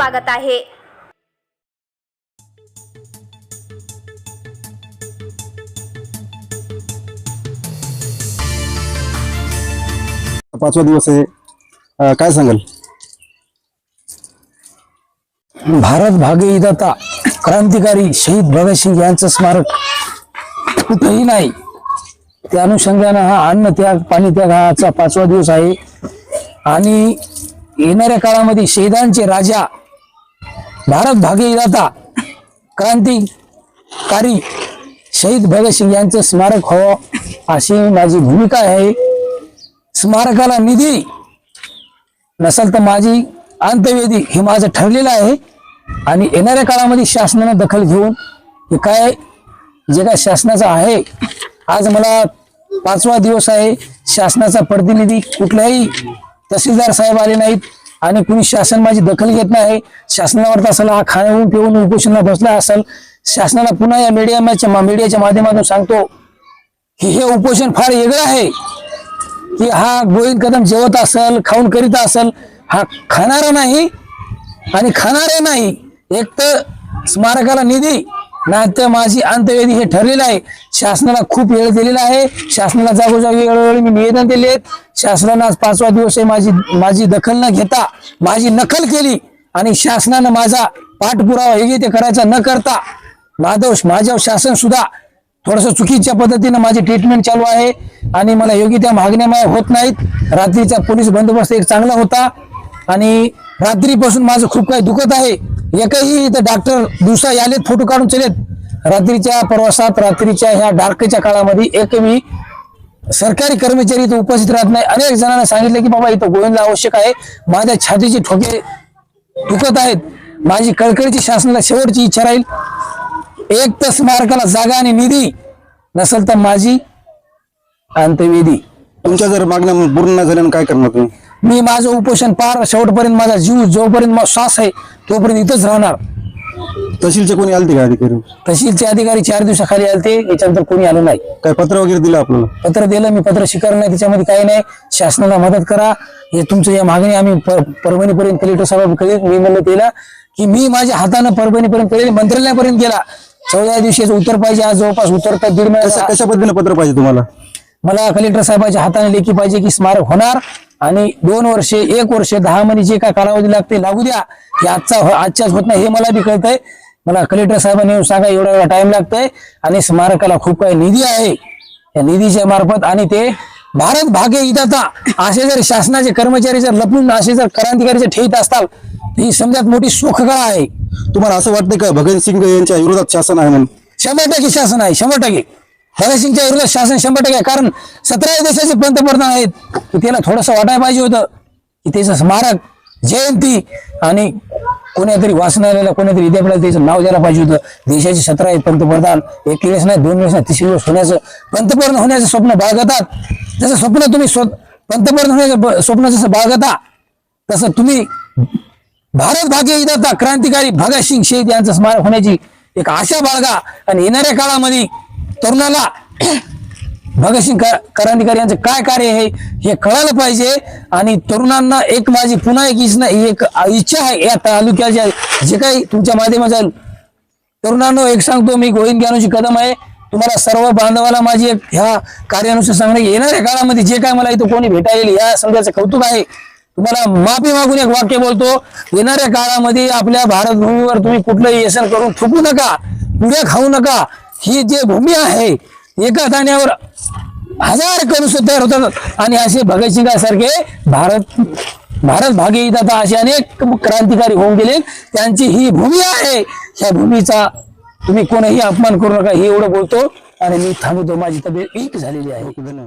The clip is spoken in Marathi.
स्वागत आहे. पाचवा दिवस आहे. काय सांगाल? भारत भागीदाता क्रांतिकारी शहीद भगतसिंग यांचं स्मारक कुठंही नाही. त्या अनुषंगानं हा अन्न त्याग पाणी त्याग हा आजचा पाचवा दिवस आहे. आणि येणाऱ्या काळामध्ये शहीदांचे राजा भारत भागीदाता क्रांतिकारी शहीद भगतसिंग यांचं स्मारक व्हावं अशी माझी भूमिका आहे. स्मारकाला निधी नसेल तर माझी अंत्यवेदी हे माझं ठरलेलं आहे. आणि येणाऱ्या काळामध्ये शासनानं दखल घेऊन हे काय जे काय शासनाचं आहे आज मला पाचवा दिवस आहे. शासनाचा प्रतिनिधी कुठल्याही तहसीलदार साहेब आले नाहीत. आणि कुणी शासन माझी दखल घेत नाही शासनावर असेल हा खाऊन पिऊन उपोषणाला बसला असेल शासनाला पुन्हा या मीडियाच्या मीडियाच्या माध्यमातून सांगतो की हे उपोषण फार वेगळं आहे. की हा गोविंद कदम जेवत असेल खाऊन करीत असेल हा खाणारा नाही आणि खाणारे नाही. एक तर स्मारकाला निधी नाट्य माझी अंत्यवेदी हे ठरलेलं आहे. शासनाला खूप वेळ दिलेला आहे. शासनाला जागोजागी वेळोवेळी मी निवेदन दिले आहेत. शासनानं आज पाचवा दिवस आहे. माझी माझी दखल न घेता माझी नकल केली आणि शासनानं माझा पाठपुरावा योग्य ते करायचा न करता माधव माझ्या शासन सुद्धा थोडस चुकीच्या पद्धतीनं माझी ट्रीटमेंट चालू आहे आणि मला योग्य त्या मागण्या माझ्या होत नाहीत. रात्रीचा पोलीस बंदोबस्त एक चांगला होता आणि रात्रीपासून माझं खूप काही दुखत आहे. एकही इथं डॉक्टर दिवसा आलेत फोटो काढून चलेत. रात्रीच्या प्रवासात रात्रीच्या ह्या डार्कच्या काळामध्ये एक मी सरकारी कर्मचारी इथं उपस्थित राहत नाही. अनेक जणांना सांगितलं की बाबा इथं गोविंदला आवश्यक आहे. माझ्या छातीचे ठोके दुखत आहेत. माझी कळकळीची शासनाला शेवटची इच्छा राहील. एक तर स्मारकाला जागा आणि निधी नसेल तर माझी अंत्यवेदी तुमच्या जर मागण्या पूर्ण न झाल्यानं काय करणार तुम्ही? मी माझं उपोषण पार शेवटपर्यंत माझा जीव जोपर्यंत माझा श्वास आहे तोपर्यंत इथंच राहणार. तहसीलचे कोणी आलते का अधिकारी? तहसीलचे अधिकारी चार दिवसाखाली आलते याच्यानंतर कोणी आलं नाही. काय पत्र वगैरे दिलं आपल्याला? पत्र दिलं मी पत्र स्वीकार नाही त्याच्यामध्ये काही नाही. शासनाला मदत करा. हे तुमचं या मागणी आम्ही परभणीपर्यंत कलेक्टर साहेब करेल मी म्हणलं त्याला की मी माझ्या हातानं परभणीपर्यंत करेल मंत्रालयापर्यंत गेला. चौदा दिवशीचं उत्तर पाहिजे आज जवळपास उत्तर तर दीड कशा महिना कशा पद्धतीने पत्र पाहिजे तुम्हाला? मला कलेक्टर साहेबांच्या हाताने लेखी पाहिजे की स्मारक होणार आणि दोन वर्षे एक वर्ष दहा महिने जे काय कालावधी लागते लागू द्या. हे आजचा हो- आजच्याच होत नाही हे मला बी कळतंय. मला कलेक्टर साहेबांनी येऊन सांगा एवढा एवढा टाइम लागतोय. आणि स्मारकाला खूप काही निधी आहे. या निधीच्या मार्फत आणि ते भारत भाग्य इदाता असे जर शासनाचे कर्मचारी जर लपून असे जर क्रांतिकारी जर ठेवीत असतात तर ही समजात मोठी सुखकळा आहे. तुम्हाला असं वाटतं का? भगतसिंग यांच्या विरोधात शासन आहे म्हणून? शंभर टक्के शासन आहे शंभर टक्के. भगतसिंगच्या विरोधात शासन शंभर टक्के कारण सतरा देशाचे पंतप्रधान आहेत. की त्याला थोडंसं वाटायला पाहिजे होतं की त्याचं स्मारक जयंती आणि कोणीतरी वाचनालयाला कोणीतरी विद्यापीठाला त्याचं नाव द्यायला पाहिजे होतं. देशाचे सतरा आहेत पंतप्रधान. एक वेळेस नाही दोन वेळेस नाही तिसरी वेळेस होण्याचं पंतप्रधान होण्याचं स्वप्न बाळगतात. जसं स्वप्न तुम्ही स्व पंतप्रधान होण्याचं स्वप्न जसं बाळगता तसं तुम्ही भारत भाग्य विधाता क्रांतिकारी भगतसिंग शेख यांचं स्मारक होण्याची एक आशा बाळगा. आणि येणाऱ्या काळामध्ये तरुणाला भगतसिंग क्रा- यांचं काय कार्य आहे हे कळायला पाहिजे. आणि तरुणांना एक माझी पुन्हा एक इच्छा एक इच्छा आहे या तालुक्याच्या. जे काही तुमच्या माध्यमाचा तरुणांना एक सांगतो मी गोविंद ज्ञानोजी कदम आहे. तुम्हाला सर्व बांधवाला माझी एक ह्या कार्यानुसार सांगणे येणाऱ्या काळामध्ये जे काय मला इथं कोणी भेटा येईल या संघाचं कौतुक आहे. तुम्हाला माफी मागून एक वाक्य बोलतो. येणाऱ्या काळामध्ये आपल्या भारतभूमीवर तुम्ही कुठलंही व्यसन करून थुकू नका. पुढे खाऊ नका. ही जी भूमी आहे एका दाण्यावर हजार करुस तयार होतात. आणि असे भगतसिंगासारखे भारत भारत भागीदाता असे अनेक क्रांतिकारी होऊन गेले. त्यांची ही भूमी आहे. ह्या भूमीचा तुम्ही कोणीही अपमान करू नका हे एवढं बोलतो. आणि मी थांबवतो माझी तब्येत वीक झालेली आहे. धन्यवाद.